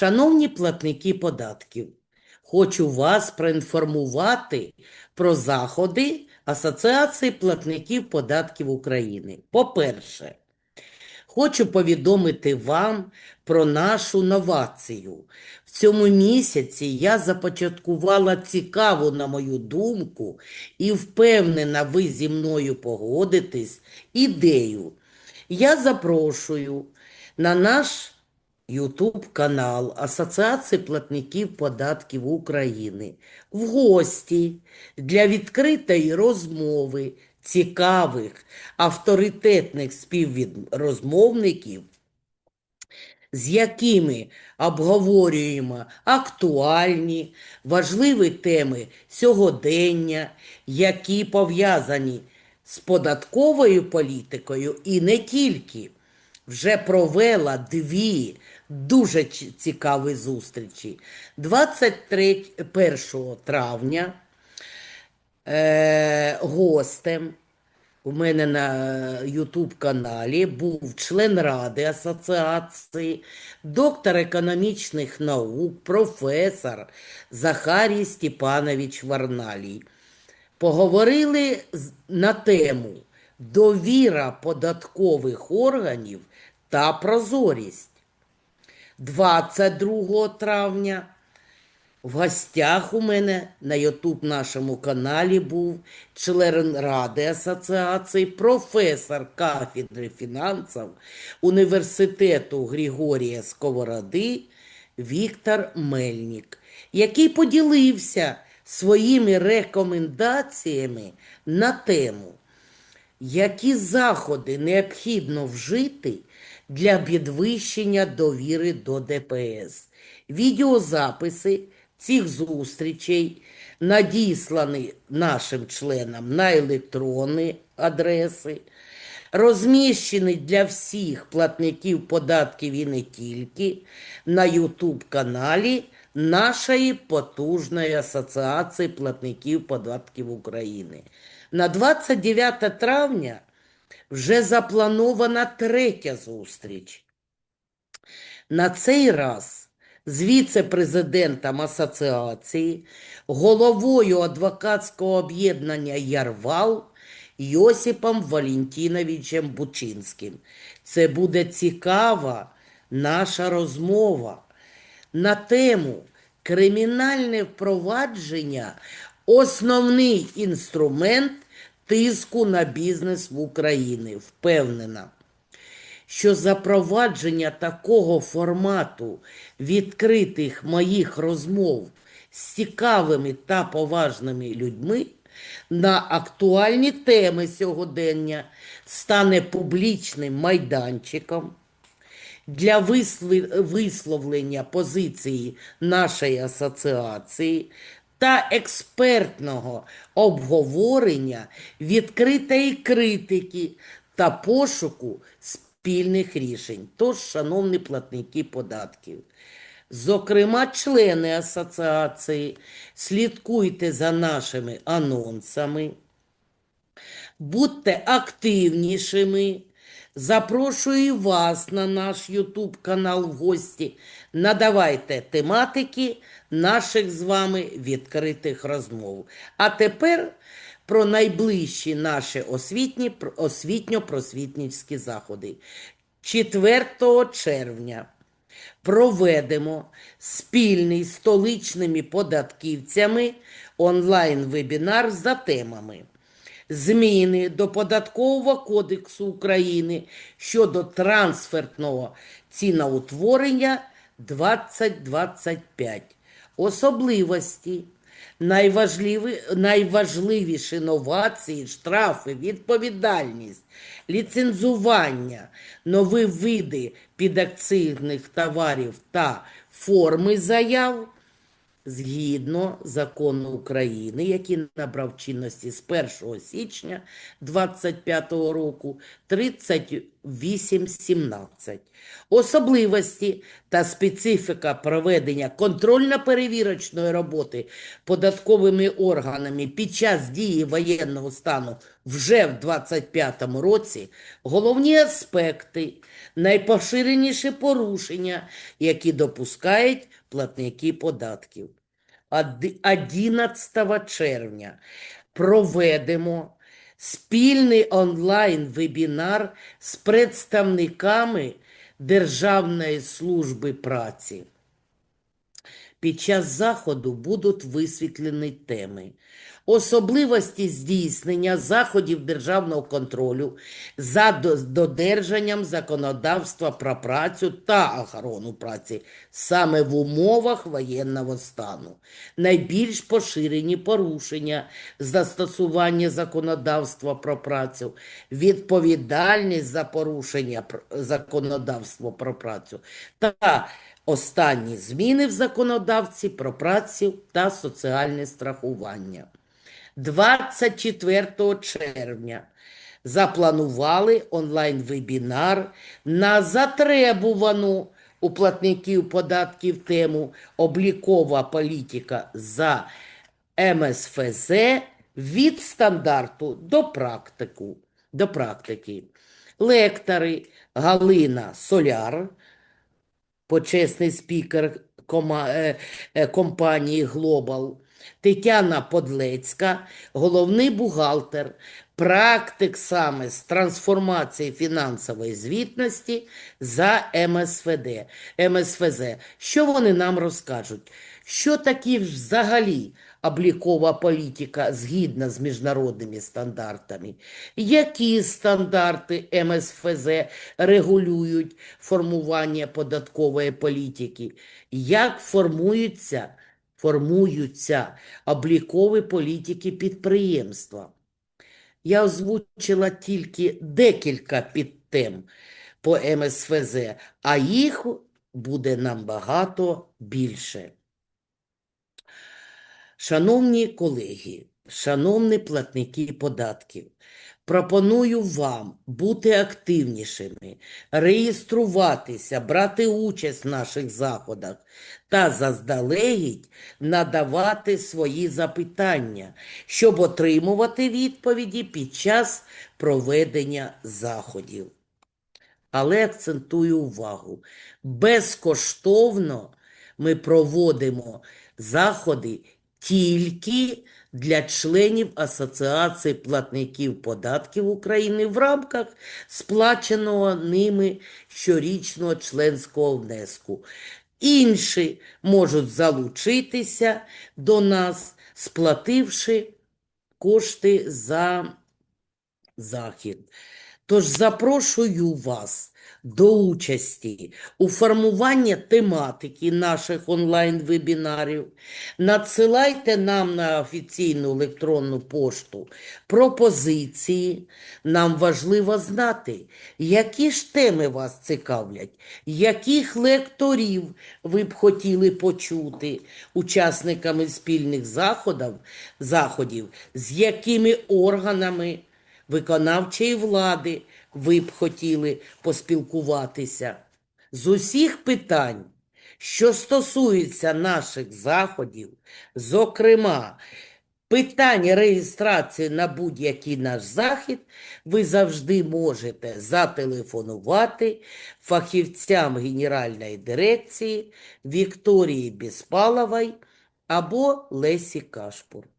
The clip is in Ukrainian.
Шановні платники податків, хочу вас проінформувати про заходи Асоціації платників податків України. По-перше, хочу повідомити вам про нашу новацію. В цьому місяці я започаткувала цікаву, на мою думку, і впевнена, ви зі мною погодитесь, ідею. Я запрошую на наш YouTube канал Асоціації платників податків України. В гості для відкритої розмови цікавих авторитетних співрозмовників, з якими обговорюємо актуальні, важливі теми сьогодення, які пов'язані з податковою політикою і не тільки. Вже провела дві дуже цікаві зустрічі. 21 травня е, гостем у мене на YouTube каналі був член Ради асоціації, доктор економічних наук, професор Захарій Степанович Варналій. Поговорили на тему довіра податкових органів та прозорість. 22 травня. В гостях у мене на Ютуб нашому каналі був член Ради асоціації, професор кафедри фінансів Університету Григорія Сковороди Віктор Мельник, який поділився своїми рекомендаціями на тему, які заходи необхідно вжити для підвищення довіри до ДПС. Відеозаписи цих зустрічей надіслані нашим членам на електронні адреси, розміщені для всіх платників податків і не тільки на YouTube каналі нашої потужної асоціації платників податків України. На 29 травня вже запланована третя зустріч. На цей раз з віце-президентом асоціації, головою адвокатського об'єднання Ярвал Йосипом Валентиновичем Бучинським. Це буде цікава наша розмова на тему кримінальне впровадження основний інструмент тиску на бізнес в Україні. Впевнена що запровадження такого формату відкритих моїх розмов з цікавими та поважними людьми на актуальні теми сьогодення стане публічним майданчиком для висловлення позиції нашої асоціації та експертного обговорення відкритої критики та пошуку спільних рішень. Тож, шановні платники податків, зокрема, члени асоціації, слідкуйте за нашими анонсами. Будьте активнішими. Запрошую вас на наш YouTube канал в гості. Надавайте тематики наших з вами відкритих розмов. А тепер про найближчі наші освітні, освітньо-просвітницькі заходи. 4 червня проведемо спільний з столичними податківцями онлайн-вебінар за темами зміни до Податкового кодексу України щодо трансфертного ціноутворення 2025, особливості, найважливі, найважливіші новації, штрафи, відповідальність, ліцензування, нові види підакцизних товарів та форми заяв згідно закону України, який набрав чинності з 1 січня 2025 року, 30 8.17. Особливості та специфіка проведення контрольно-перевірочної роботи податковими органами під час дії воєнного стану вже в 2025 році, головні аспекти, найпоширеніші порушення, які допускають платники податків. Оди- 11 червня проведемо спільний онлайн-вебінар з представниками Державної служби праці. Під час заходу будуть висвітлені теми. Особливості здійснення заходів державного контролю за до- додержанням законодавства про працю та охорону праці саме в умовах воєнного стану. Найбільш поширені порушення застосування законодавства про працю, відповідальність за порушення законодавства про працю та останні зміни в законодавці про працю та соціальне страхування. 24 червня запланували онлайн-вебінар на затребувану у платників податків тему облікова політика за МСФЗ від стандарту до практику, до практики. Лектори Галина Соляр, почесний спікер е, е, компанії Глобал, Тетяна Подлецька, головний бухгалтер, практик саме з трансформації фінансової звітності за МСВД, МСФЗ. Що вони нам розкажуть? Що такі взагалі облікова політика згідно з міжнародними стандартами? Які стандарти МСФЗ регулюють формування податкової політики? Як формуються, формуються облікові політики підприємства? Я озвучила тільки декілька підтем по МСФЗ, а їх буде набагато більше. Шановні колеги, шановні платники податків, пропоную вам бути активнішими, реєструватися, брати участь в наших заходах та заздалегідь надавати свої запитання, щоб отримувати відповіді під час проведення заходів. Але акцентую увагу, безкоштовно ми проводимо заходи тільки для членів Асоціації платників податків України в рамках сплаченого ними щорічного членського внеску. Інші можуть залучитися до нас, сплативши кошти за захід. Тож запрошую вас до участі у формуванні тематики наших онлайн-вебінарів. Надсилайте нам на офіційну електронну пошту пропозиції. Нам важливо знати, які ж теми вас цікавлять, яких лекторів ви б хотіли почути учасниками спільних заходів, заходів з якими органами виконавчої влади ви б хотіли поспілкуватися. З усіх питань, що стосуються наших заходів, зокрема, питань реєстрації на будь-який наш захід, ви завжди можете зателефонувати фахівцям Генеральної дирекції Вікторії Біспалової або Лесі Кашпур.